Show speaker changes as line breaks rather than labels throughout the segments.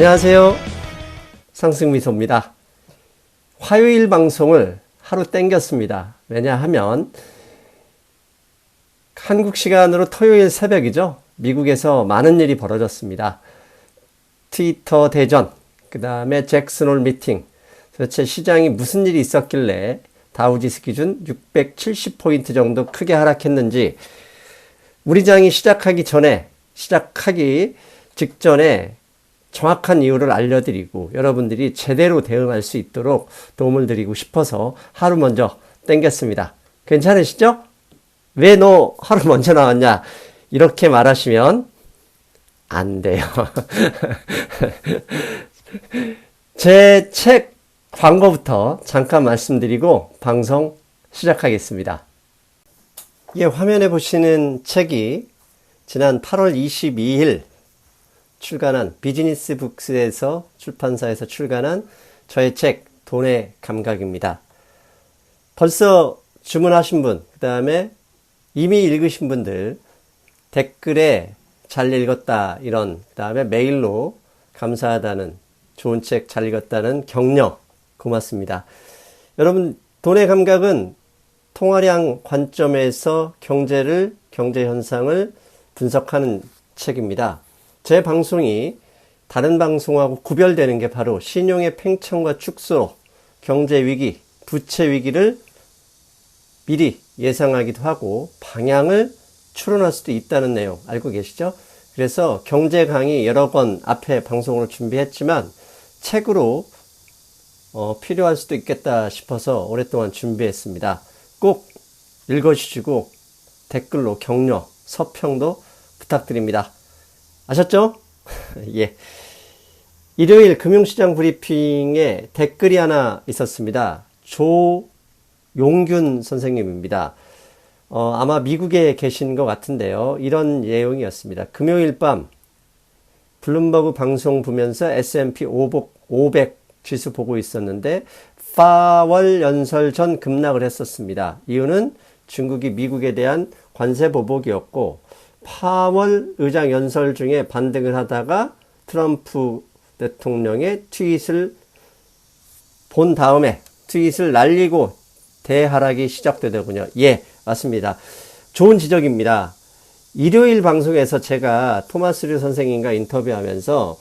안녕하세요. 상승미소입니다. 화요일 방송을 하루 땡겼습니다. 왜냐하면 한국 시간으로 토요일 새벽이죠. 미국에서 많은 일이 벌어졌습니다. 트위터 대전, 그 다음에 잭슨홀 미팅. 도대체 시장이 무슨 일이 있었길래 다우지스 기준 670포인트 정도 크게 하락했는지 우리 장이 시작하기 전에 시작하기 직전에 정확한 이유를 알려드리고 여러분들이 제대로 대응할 수 있도록 도움을 드리고 싶어서 하루 먼저 땡겼습니다. 괜찮으시죠? 왜 너 하루 먼저 나왔냐? 이렇게 말하시면 안 돼요. 제 책 광고부터 잠깐 말씀드리고 방송 시작하겠습니다. 예, 화면에 보시는 책이 지난 8월 22일 출간한 비즈니스 북스에서 출판사에서 출간한 저의 책 돈의 감각입니다. 벌써 주문하신 분, 그 다음에 이미 읽으신 분들 댓글에 잘 읽었다 이런 그 다음에 메일로 감사하다는 좋은 책 잘 읽었다는 격려 고맙습니다. 여러분 돈의 감각은 통화량 관점에서 경제를 경제 현상을 분석하는 책입니다. 제 방송이 다른 방송하고 구별되는 게 바로 신용의 팽창과 축소, 경제 위기, 부채 위기를 미리 예상하기도 하고 방향을 추론할 수도 있다는 내용 알고 계시죠? 그래서 경제 강의 여러 번 앞에 방송을 준비했지만 책으로 어, 필요할 수도 있겠다 싶어서 오랫동안 준비했습니다. 꼭 읽어주시고 댓글로 격려, 서평도 부탁드립니다. 아셨죠? 예. 일요일 금융시장 브리핑에 댓글이 하나 있었습니다. 조용균 선생님입니다. 어, 아마 미국에 계신 것 같은데요. 이런 내용이었습니다. 금요일 밤 블룸버그 방송 보면서 S&P 500 지수 보고 있었는데 4월 연설 전 급락을 했었습니다. 이유는 중국이 미국에 대한 관세 보복이었고 파월 의장 연설 중에 반등을 하다가 트럼프 대통령의 트윗을 본 다음에 트윗을 날리고 대하락이 시작되더군요. 예, 맞습니다. 좋은 지적입니다. 일요일 방송에서 제가 토마스 류 선생님과 인터뷰하면서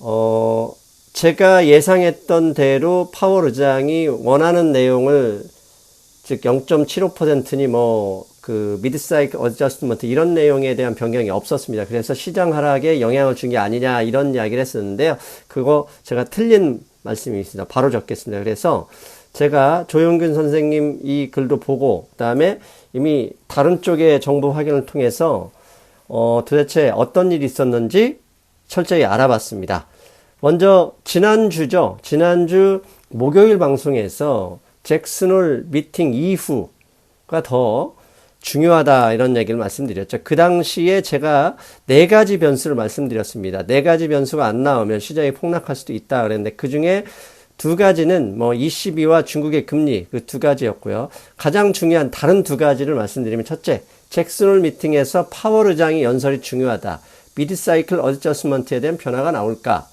어 제가 예상했던 대로 파월 의장이 원하는 내용을 즉 0.75%니 뭐 그 미드사이클 어저스트먼트 이런 내용에 대한 변경이 없었습니다. 그래서 시장 하락에 영향을 준 게 아니냐 이런 이야기를 했었는데요. 그거 제가 틀린 말씀이 있습니다. 바로 적겠습니다. 그래서 제가 조용균 선생님 이 글도 보고 그다음에 이미 다른 쪽의 정보 확인을 통해서 어 도대체 어떤 일이 있었는지 철저히 알아봤습니다. 먼저 지난주죠. 지난주 목요일 방송에서 잭슨홀 미팅 이후가 더 중요하다 이런 얘기를 말씀드렸죠. 그 당시에 제가 네 가지 변수를 말씀드렸습니다. 네 가지 변수가 안 나오면 시장이 폭락할 수도 있다 그랬는데 그 중에 두 가지는 뭐 ECB와 중국의 금리 그 두 가지였고요. 가장 중요한 다른 두 가지를 말씀드리면 첫째, 잭슨홀 미팅에서 파월 의장이 연설이 중요하다. 미드 사이클 어드저스먼트에 대한 변화가 나올까?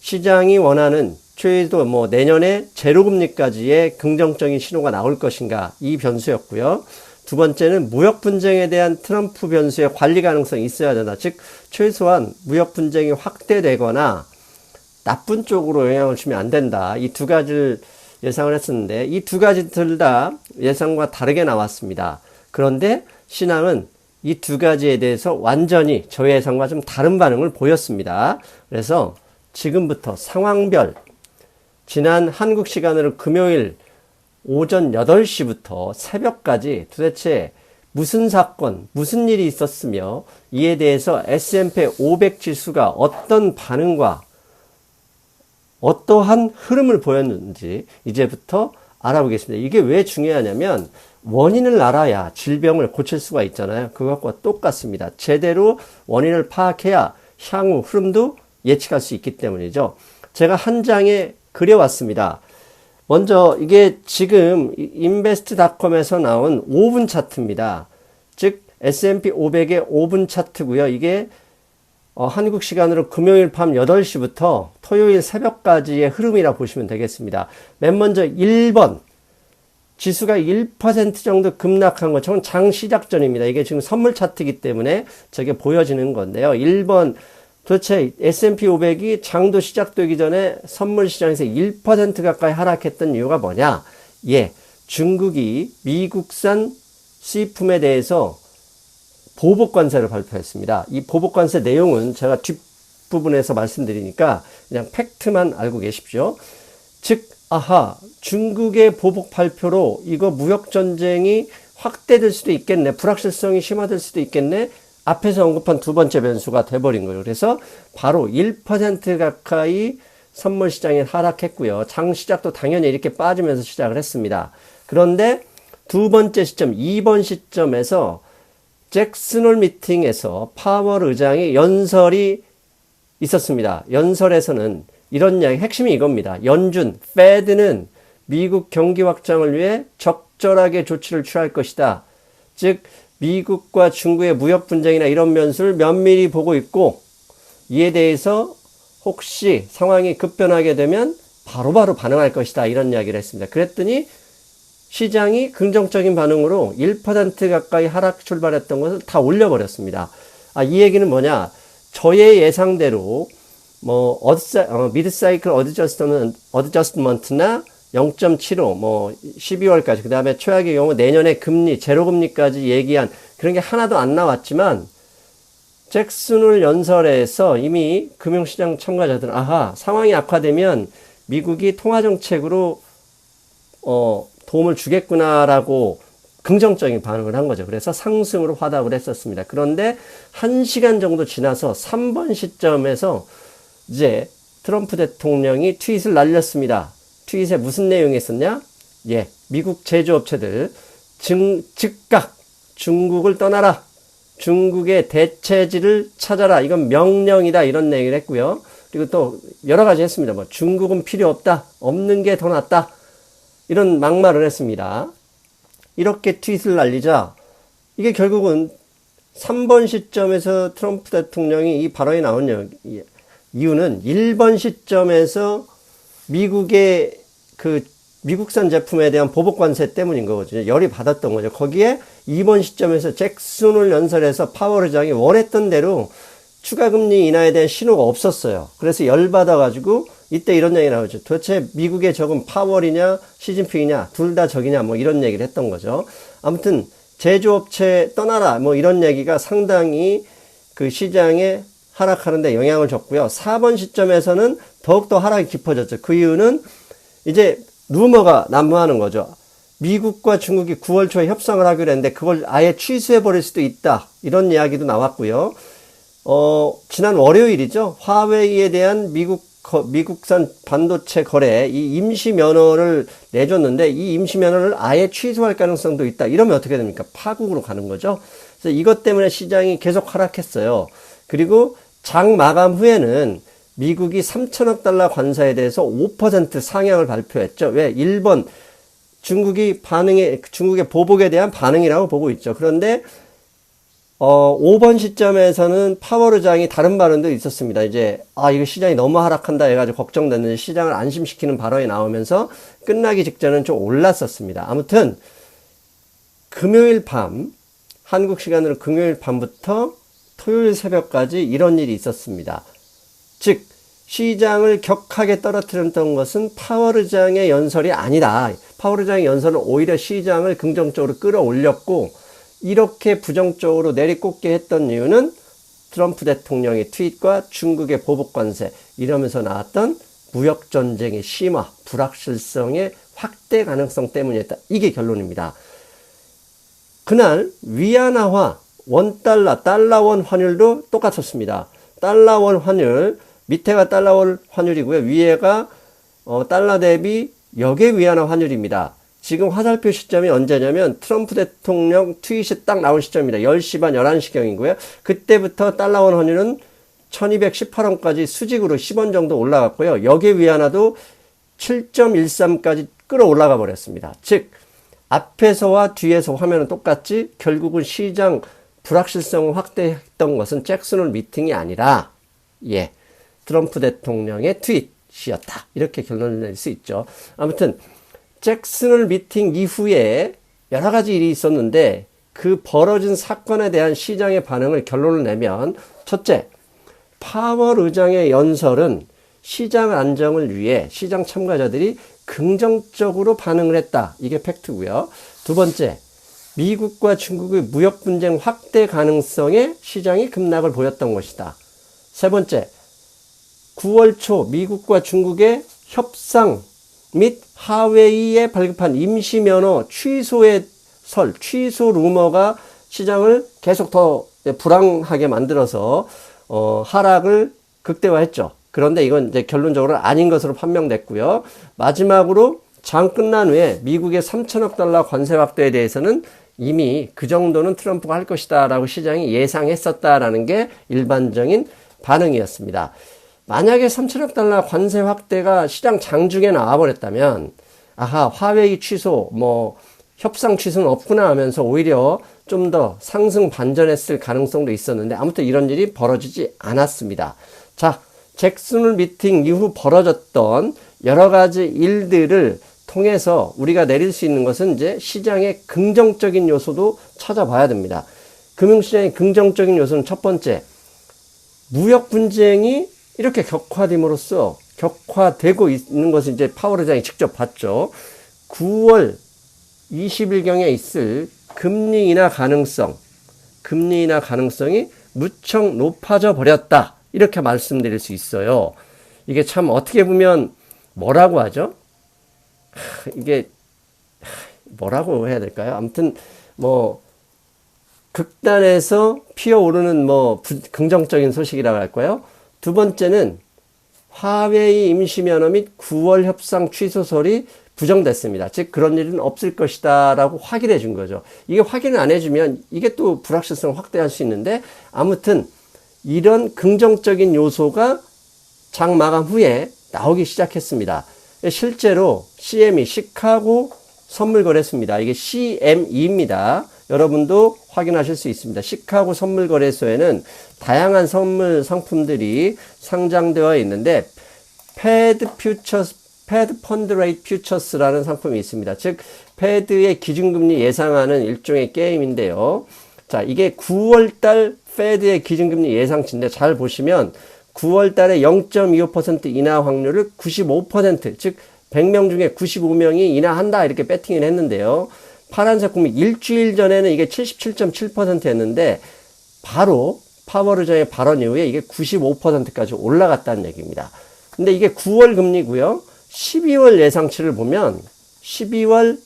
시장이 원하는 최소 뭐 내년에 제로 금리까지의 긍정적인 신호가 나올 것인가? 이 변수였고요. 두 번째는 무역 분쟁에 대한 트럼프 변수의 관리 가능성이 있어야 된다. 즉 최소한 무역 분쟁이 확대되거나 나쁜 쪽으로 영향을 주면 안 된다. 이 두 가지를 예상을 했었는데 이 두 가지들 다 예상과 다르게 나왔습니다. 그런데 신앙은 이 두 가지에 대해서 완전히 저의 예상과 좀 다른 반응을 보였습니다. 그래서 지금부터 상황별 지난 한국 시간으로 금요일 오전 8시부터 새벽까지 도대체 무슨 사건, 무슨 일이 있었으며 이에 대해서 S&P 500 지수가 어떤 반응과 어떠한 흐름을 보였는지 이제부터 알아보겠습니다. 이게 왜 중요하냐면 원인을 알아야 질병을 고칠 수가 있잖아요. 그것과 똑같습니다. 제대로 원인을 파악해야 향후 흐름도 예측할 수 있기 때문이죠. 제가 한 장에 그려왔습니다. 먼저 이게 지금 인베스트닷컴에서 나온 5분 차트입니다. 즉 S&P 500의 5분 차트고요. 이게 어, 한국 시간으로 금요일 밤 8시부터 토요일 새벽까지의 흐름이라 보시면 되겠습니다. 맨 먼저 1번. 지수가 1% 정도 급락한 것, 저건 장 시작 전입니다. 이게 지금 선물 차트이기 때문에 저게 보여지는 건데요. 1번, 도대체 S&P 500이 장도 시작되기 전에 선물 시장에서 1% 가까이 하락했던 이유가 뭐냐? 예, 중국이 미국산 수입품에 대해서 보복 관세를 발표했습니다. 이 보복 관세 내용은 제가 뒷부분에서 말씀드리니까 그냥 팩트만 알고 계십시오. 즉, 아하, 중국의 보복 발표로 이거 무역 전쟁이 확대될 수도 있겠네. 불확실성이 심화될 수도 있겠네. 앞에서 언급한 두 번째 변수가 돼버린 거예요. 그래서 바로 1% 가까이 선물 시장에 하락했고요. 장 시작도 당연히 이렇게 빠지면서 시작을 했습니다. 그런데 두 번째 시점, 2번 시점에서 잭슨홀 미팅에서 파월 의장의 연설이 있었습니다. 연설에서는 이런 이야기, 핵심이 이겁니다. 연준, 페드는 미국 경기 확장을 위해 적절하게 조치를 취할 것이다. 즉, 미국과 중국의 무역 분쟁이나 이런 면수를 면밀히 보고 있고, 이에 대해서 혹시 상황이 급변하게 되면 바로바로 바로 반응할 것이다. 이런 이야기를 했습니다. 그랬더니 시장이 긍정적인 반응으로 1% 가까이 하락 출발했던 것을 다 올려버렸습니다. 아, 이 얘기는 뭐냐? 저의 예상대로 뭐 어드사, 어, 미드 사이클 어드저스트먼 어드저스트먼트나 0.75, 뭐 12월까지 그 다음에 최악의 경우 내년에 금리 제로 금리까지 얘기한 그런 게 하나도 안 나왔지만 잭슨홀 연설에서 이미 금융시장 참가자들은 아하 상황이 악화되면 미국이 통화 정책으로 어 도움을 주겠구나라고 긍정적인 반응을 한 거죠. 그래서 상승으로 화답을 했었습니다. 그런데 한 시간 정도 지나서 3번 시점에서 이제 트럼프 대통령이 트윗을 날렸습니다. 트윗에 무슨 내용이 있었냐? 예, 미국 제조업체들 증, 즉각 중국을 떠나라. 중국의 대체지를 찾아라. 이건 명령이다. 이런 얘기를 했고요. 그리고 또 여러 가지 했습니다. 뭐 중국은 필요 없다. 없는 게 더 낫다. 이런 막말을 했습니다. 이렇게 트윗을 날리자 이게 결국은 3번 시점에서 트럼프 대통령이 이 발언이 나온 이유는 1번 시점에서 미국의 그 미국산 제품에 대한 보복 관세 때문인 거거든요. 열이 받았던 거죠. 거기에 2번 시점에서 잭슨을 연설해서 파월 의장이 원했던 대로 추가 금리 인하에 대한 신호가 없었어요. 그래서 열 받아가지고 이때 이런 얘기 나오죠. 도대체 미국의 적은 파월이냐 시진핑이냐 둘 다 적이냐 뭐 이런 얘기를 했던 거죠. 아무튼 제조업체 떠나라 뭐 이런 얘기가 상당히 그 시장에 하락하는데 영향을 줬고요. 4번 시점에서는 더욱더 하락이 깊어졌죠. 그 이유는 이제 루머가 난무하는 거죠. 미국과 중국이 9월 초에 협상을 하기로 했는데 그걸 아예 취소해 버릴 수도 있다. 이런 이야기도 나왔고요. 어, 지난 월요일이죠. 화웨이에 대한 미국 미국산 반도체 거래 이 임시 면허를 내줬는데 이 임시 면허를 아예 취소할 가능성도 있다. 이러면 어떻게 됩니까? 파국으로 가는 거죠. 그래서 이것 때문에 시장이 계속 하락했어요. 그리고 장 마감 후에는 미국이 3천억 달러 관세에 대해서 5% 상향을 발표했죠. 왜? 1번 중국이 반응에 중국의 보복에 대한 반응이라고 보고 있죠. 그런데 어, 5번 시점에서는 파워르장이 다른 발언도 있었습니다. 이제, 아, 이거 시장이 너무 하락한다 해가지고 걱정됐는데 시장을 안심시키는 발언이 나오면서 끝나기 직전은 좀 올랐었습니다. 아무튼, 금요일 밤, 한국 시간으로 금요일 밤부터 토요일 새벽까지 이런 일이 있었습니다. 즉, 시장을 격하게 떨어뜨렸던 것은 파워르장의 연설이 아니다. 파워르장의 연설은 오히려 시장을 긍정적으로 끌어올렸고, 이렇게 부정적으로 내리꽂게 했던 이유는 트럼프 대통령의 트윗과 중국의 보복 관세 이러면서 나왔던 무역 전쟁의 심화, 불확실성의 확대 가능성 때문이었다. 이게 결론입니다. 그날 위안화와 원달러, 달러원 환율도 똑같았습니다. 달러원 환율 밑에가 달러원 환율이고요. 위에가 어, 달러 대비 역의 위안화 환율입니다. 지금 화살표 시점이 언제냐면 트럼프 대통령 트윗이 딱 나온 시점입니다. 10시 반 11시경이고요. 그때부터 달러원 환율은 1218원까지 수직으로 10원 정도 올라갔고요. 여기에 위안화도 7.13까지 끌어올라가 버렸습니다. 즉 앞에서와 뒤에서 화면은 똑같지 결국은 시장 불확실성을 확대했던 것은 잭슨홀 미팅이 아니라 예 트럼프 대통령의 트윗이었다 이렇게 결론을 낼 수 있죠. 아무튼 잭슨홀 미팅 이후에 여러 가지 일이 있었는데 그 벌어진 사건에 대한 시장의 반응을 결론을 내면 첫째 파월 의장의 연설은 시장 안정을 위해 시장 참가자들이 긍정적으로 반응을 했다. 이게 팩트고요. 두 번째, 미국과 중국의 무역 분쟁 확대 가능성에 시장이 급락을 보였던 것이다. 세 번째, 9월 초 미국과 중국의 협상 및 하웨이에 발급한 임시 면허 취소의 설, 취소 루머가 시장을 계속 더 불안하게 만들어서 어, 하락을 극대화했죠. 그런데 이건 이제 결론적으로 아닌 것으로 판명됐고요. 마지막으로 장 끝난 후에 미국의 3천억 달러 관세 확대에 대해서는 이미 그 정도는 트럼프가 할 것이다라고 시장이 예상했었다라는 게 일반적인 반응이었습니다. 만약에 3천억 달러 관세 확대가 시장 장중에 나와버렸다면 아하 화웨이 취소 뭐 협상 취소는 없구나 하면서 오히려 좀 더 상승 반전했을 가능성도 있었는데 아무튼 이런 일이 벌어지지 않았습니다. 자, 잭슨홀 미팅 이후 벌어졌던 여러 가지 일들을 통해서 우리가 내릴 수 있는 것은 이제 시장의 긍정적인 요소도 찾아봐야 됩니다. 금융시장의 긍정적인 요소는 첫 번째, 무역 분쟁이 이렇게 격화됨으로써 격화되고 있는 것을 이제 파월 의장이 직접 봤죠. 9월 20일경에 있을 금리 인하 가능성, 금리 인하 가능성이 무척 높아져 버렸다. 이렇게 말씀드릴 수 있어요. 이게 참 어떻게 보면 뭐라고 하죠? 이게 뭐라고 해야 될까요? 아무튼 뭐 극단에서 피어오르는 뭐 긍정적인 소식이라고 할까요? 두 번째는 화웨이 임시 면허 및 9월 협상 취소설이 부정됐습니다. 즉 그런 일은 없을 것이다라고 확인해 준 거죠. 이게 확인을 안 해주면 이게 또 불확실성 확대할 수 있는데 아무튼 이런 긍정적인 요소가 장 마감 후에 나오기 시작했습니다. 실제로 CME 시카고 선물 거래소입니다. 이게 CME입니다. 여러분도 확인하실 수 있습니다. 시카고 선물 거래소에는 다양한 선물 상품들이 상장되어 있는데 패드 퓨처스 패드 펀드 레이트 퓨처스라는 상품이 있습니다. 즉 패드의 기준금리 예상하는 일종의 게임인데요. 자, 이게 9월 달 패드의 기준금리 예상치인데 잘 보시면 9월 달에 0.25% 인하 확률을 95%, 즉 100명 중에 95명이 인하한다 이렇게 배팅을 했는데요. 파란색 국민 일주일 전에는 이게 77.7%였는데 바로 파워르저의 발언 이후에 이게 95%까지 올라갔다는 얘기입니다. 근데 이게 9월 금리고요. 12월 예상치를 보면 12월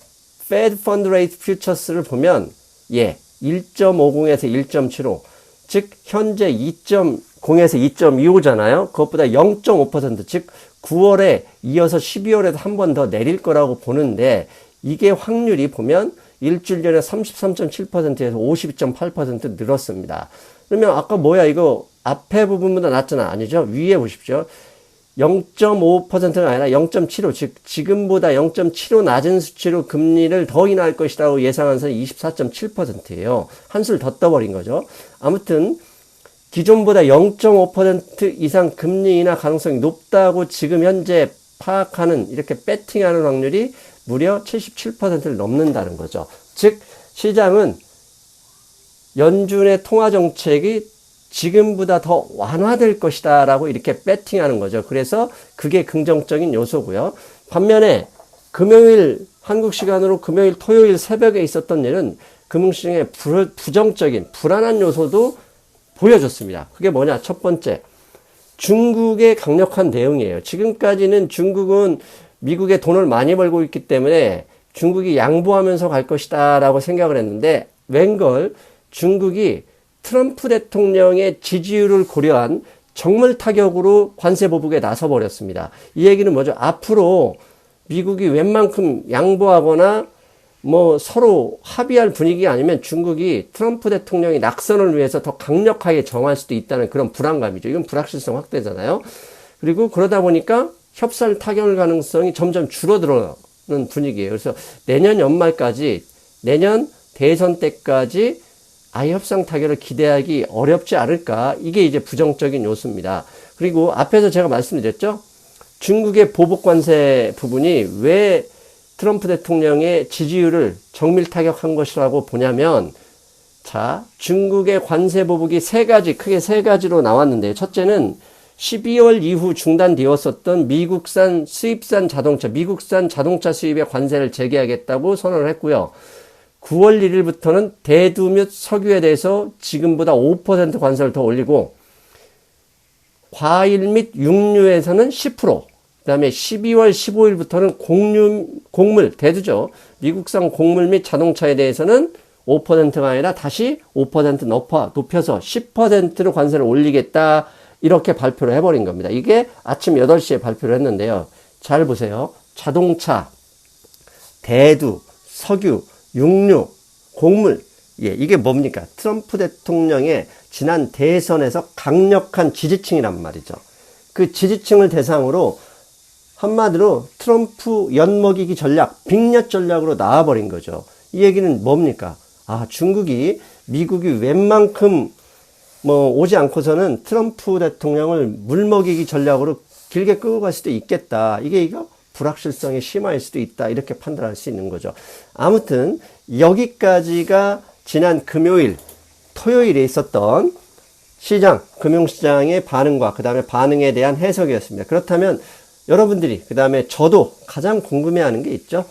Fed Fund Rate Futures를 보면 예, 1.50에서 1.75. 즉 현재 2.0에서 2.25잖아요. 그것보다 0.5%, 즉 9월에 이어서 12월에도 한 번 더 내릴 거라고 보는데 이게 확률이 보면 일주일 전에 33.7%에서 52.8% 늘었습니다. 그러면 아까 뭐야 이거 앞에 부분보다 낮잖아. 아니죠? 위에 보십시오. 0.5%가 아니라 0.75, 즉 지금보다 0.75 낮은 수치로 금리를 더 인하할 것이라고 예상한 사람이 24.7%예요. 한술 더 떠버린 거죠. 아무튼 기존보다 0.5% 이상 금리 인하 가능성이 높다고 지금 현재 파악하는 이렇게 배팅하는 확률이 무려 77%를 넘는다는 거죠. 즉 시장은 연준의 통화 정책이 지금보다 더 완화될 것이다 라고 이렇게 배팅하는 거죠. 그래서 그게 긍정적인 요소고요. 반면에 금요일 한국 시간으로 금요일 토요일 새벽에 있었던 일은 금융시장의 부정적인 불안한 요소도 보여줬습니다. 그게 뭐냐? 첫 번째, 중국의 강력한 대응이에요. 지금까지는 중국은 미국에 돈을 많이 벌고 있기 때문에 중국이 양보하면서 갈 것이다 라고 생각을 했는데 웬걸 중국이 트럼프 대통령의 지지율을 고려한 정물 타격으로 관세 보복에 나서 버렸습니다. 이 얘기는 뭐죠? 앞으로 미국이 웬만큼 양보하거나 뭐 서로 합의할 분위기가 아니면 중국이 트럼프 대통령이 낙선을 위해서 더 강력하게 정할 수도 있다는 그런 불안감이죠. 이건 불확실성 확대잖아요. 그리고 그러다 보니까 협상 타결 가능성이 점점 줄어들어는 분위기예요. 그래서 내년 연말까지 내년 대선 때까지 아예 협상 타결을 기대하기 어렵지 않을까? 이게 이제 부정적인 요소입니다. 그리고 앞에서 제가 말씀드렸죠? 중국의 보복 관세 부분이 왜 트럼프 대통령의 지지율을 정밀 타격한 것이라고 보냐면 자, 중국의 관세 보복이 세 가지, 크게 세 가지로 나왔는데, 첫째는 12월 이후 중단되었었던 미국산 수입산 자동차, 미국산 자동차 수입의 관세를 재개하겠다고 선언을 했고요. 9월 1일부터는 대두 및 석유에 대해서 지금보다 5% 관세를 더 올리고, 과일 및 육류에서는 10%, 그 다음에 12월 15일부터는 곡류, 곡물, 대두죠. 미국산 곡물 및 자동차에 대해서는 5%가 아니라 다시 5% 높아, 높여서 10%로 관세를 올리겠다. 이렇게 발표를 해버린 겁니다. 이게 아침 8시에 발표를 했는데요. 잘 보세요. 자동차, 대두, 석유, 육류, 곡물. 예, 이게 뭡니까? 트럼프 대통령의 지난 대선에서 강력한 지지층이란 말이죠. 그 지지층을 대상으로 한마디로 트럼프 연먹이기 전략, 빅엿 전략으로 나와버린 거죠. 이 얘기는 뭡니까? 아, 중국이 미국이 웬만큼 뭐 오지 않고서는 트럼프 대통령을 물먹이기 전략으로 길게 끌고 갈 수도 있겠다. 이게 이거 불확실성이 심할 수도 있다. 이렇게 판단할 수 있는 거죠. 아무튼 여기까지가 지난 금요일, 토요일에 있었던 시장, 금융시장의 반응과 그 다음에 반응에 대한 해석이었습니다. 그렇다면 여러분들이 그 다음에 저도 가장 궁금해하는 게 있죠.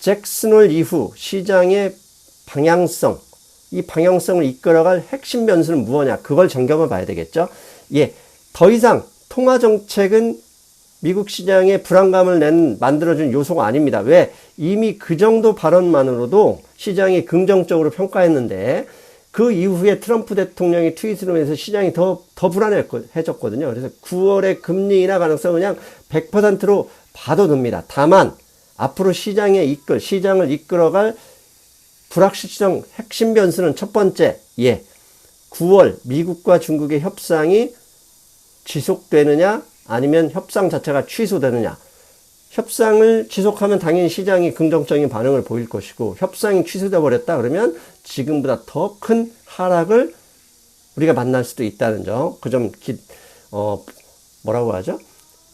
잭슨홀 이후 시장의 방향성, 이 방향성을 이끌어갈 핵심 변수는 무엇냐? 그걸 점검해 봐야 되겠죠. 예, 더 이상 통화 정책은 미국 시장에 불안감을 낸 만들어준 요소가 아닙니다. 왜? 이미 그 정도 발언만으로도 시장이 긍정적으로 평가했는데 그 이후에 트럼프 대통령이 트윗으로 해서 시장이 더, 더 불안해졌거든요. 그래서 9월에 금리 인하 가능성은 그냥 100%로 봐도 됩니다. 다만, 앞으로 시장에 이끌, 시장을 이끌어갈 불확실성 핵심 변수는 첫 번째, 예. 9월 미국과 중국의 협상이 지속되느냐, 아니면 협상 자체가 취소되느냐. 협상을 지속하면 당연히 시장이 긍정적인 반응을 보일 것이고 협상이 취소돼 버렸다 그러면 지금보다 더 큰 하락을 우리가 만날 수도 있다는 점. 그점 어, 뭐라고 하죠?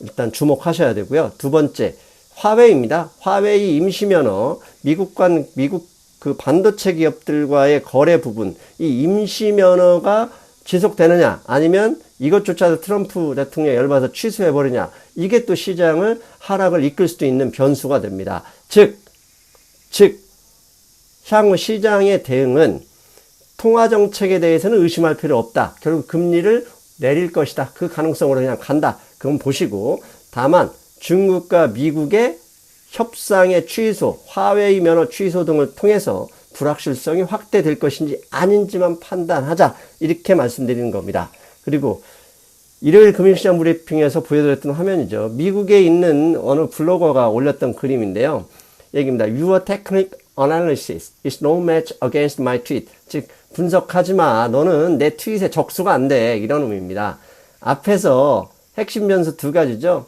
일단 주목하셔야 되고요. 두 번째, 화웨이입니다. 화웨이 임시면허, 미국과, 미국 그 반도체 기업들과의 거래 부분, 이 임시 면허가 지속되느냐, 아니면 이것조차도 트럼프 대통령 열받아서 취소해 버리냐, 이게 또 시장을 하락을 이끌 수도 있는 변수가 됩니다. 즉, 즉, 향후 시장의 대응은 통화 정책에 대해서는 의심할 필요 없다. 결국 금리를 내릴 것이다. 그 가능성으로 그냥 간다. 그건 보시고, 다만 중국과 미국의 협상의 취소, 화웨이 면허 취소 등을 통해서 불확실성이 확대될 것인지 아닌지만 판단하자. 이렇게 말씀드리는 겁니다. 그리고 일요일 금융시장 브리핑에서 보여드렸던 화면이죠. 미국에 있는 어느 블로거가 올렸던 그림인데요. 얘기입니다. Your technical analysis is no match against my tweet. 즉, 분석하지 마. 너는 내 트윗에 적수가 안 돼. 이런 의미입니다. 앞에서 핵심 변수 두 가지죠.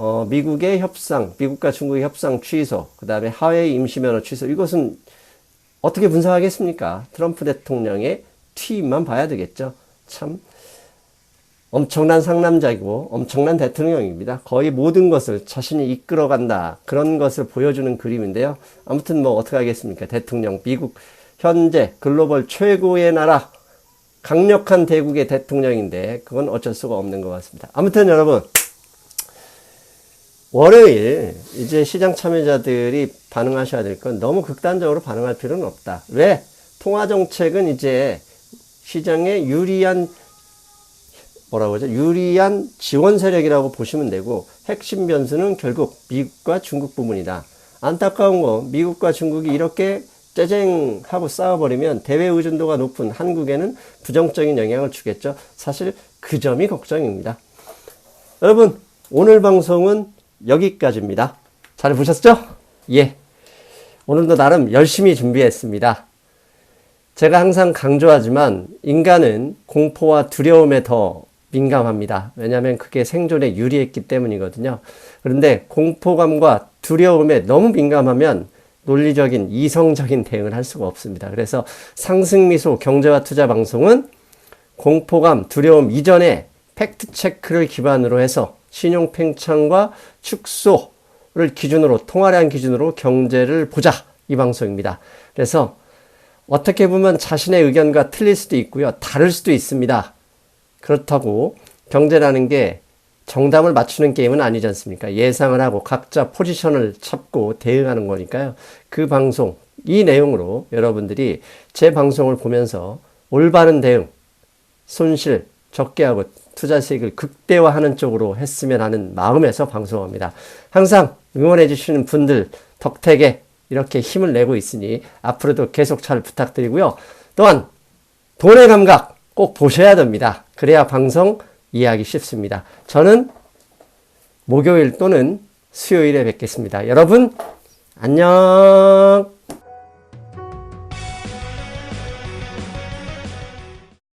어, 미국의 협상, 미국과 중국의 협상 취소, 그 다음에 하웨이 임시면허 취소. 이것은 어떻게 분석하겠습니까? 트럼프 대통령의 tweet만 봐야 되겠죠. 참 엄청난 상남자이고 엄청난 대통령입니다. 거의 모든 것을 자신이 이끌어간다. 그런 것을 보여주는 그림인데요. 아무튼 뭐 어떻게 하겠습니까? 대통령, 미국 현재 글로벌 최고의 나라 강력한 대국의 대통령인데 그건 어쩔 수가 없는 것 같습니다. 아무튼 여러분 월요일 이제 시장 참여자들이 반응하셔야 될 건 너무 극단적으로 반응할 필요는 없다. 왜? 통화 정책은 이제 시장에 유리한 뭐라고 하죠? 유리한 지원 세력이라고 보시면 되고 핵심 변수는 결국 미국과 중국 부분이다. 안타까운 거 미국과 중국이 이렇게 째쟁하고 싸워버리면 대외 의존도가 높은 한국에는 부정적인 영향을 주겠죠. 사실 그 점이 걱정입니다. 여러분 오늘 방송은 여기까지입니다. 잘 보셨죠? 예. 오늘도 나름 열심히 준비했습니다. 제가 항상 강조하지만 인간은 공포와 두려움에 더 민감합니다. 왜냐하면 그게 생존에 유리했기 때문이거든요. 그런데 공포감과 두려움에 너무 민감하면 논리적인 이성적인 대응을 할 수가 없습니다. 그래서 상승미소 경제와 투자 방송은 공포감, 두려움 이전에 팩트 체크를 기반으로 해서 신용 팽창과 축소를 기준으로 통화량 기준으로 경제를 보자 이 방송입니다. 그래서 어떻게 보면 자신의 의견과 틀릴 수도 있고요. 다를 수도 있습니다. 그렇다고 경제라는 게 정답을 맞추는 게임은 아니지 않습니까? 예상을 하고 각자 포지션을 찾고 대응하는 거니까요. 그 방송, 이 내용으로 여러분들이 제 방송을 보면서 올바른 대응, 손실 적게 하고 투자 수익을 극대화하는 쪽으로 했으면 하는 마음에서 방송합니다. 항상 응원해 주시는 분들 덕택에 이렇게 힘을 내고 있으니 앞으로도 계속 잘 부탁드리고요. 또한 돈의 감각 꼭 보셔야 됩니다. 그래야 방송 이해하기 쉽습니다. 저는 목요일 또는 수요일에 뵙겠습니다. 여러분, 안녕!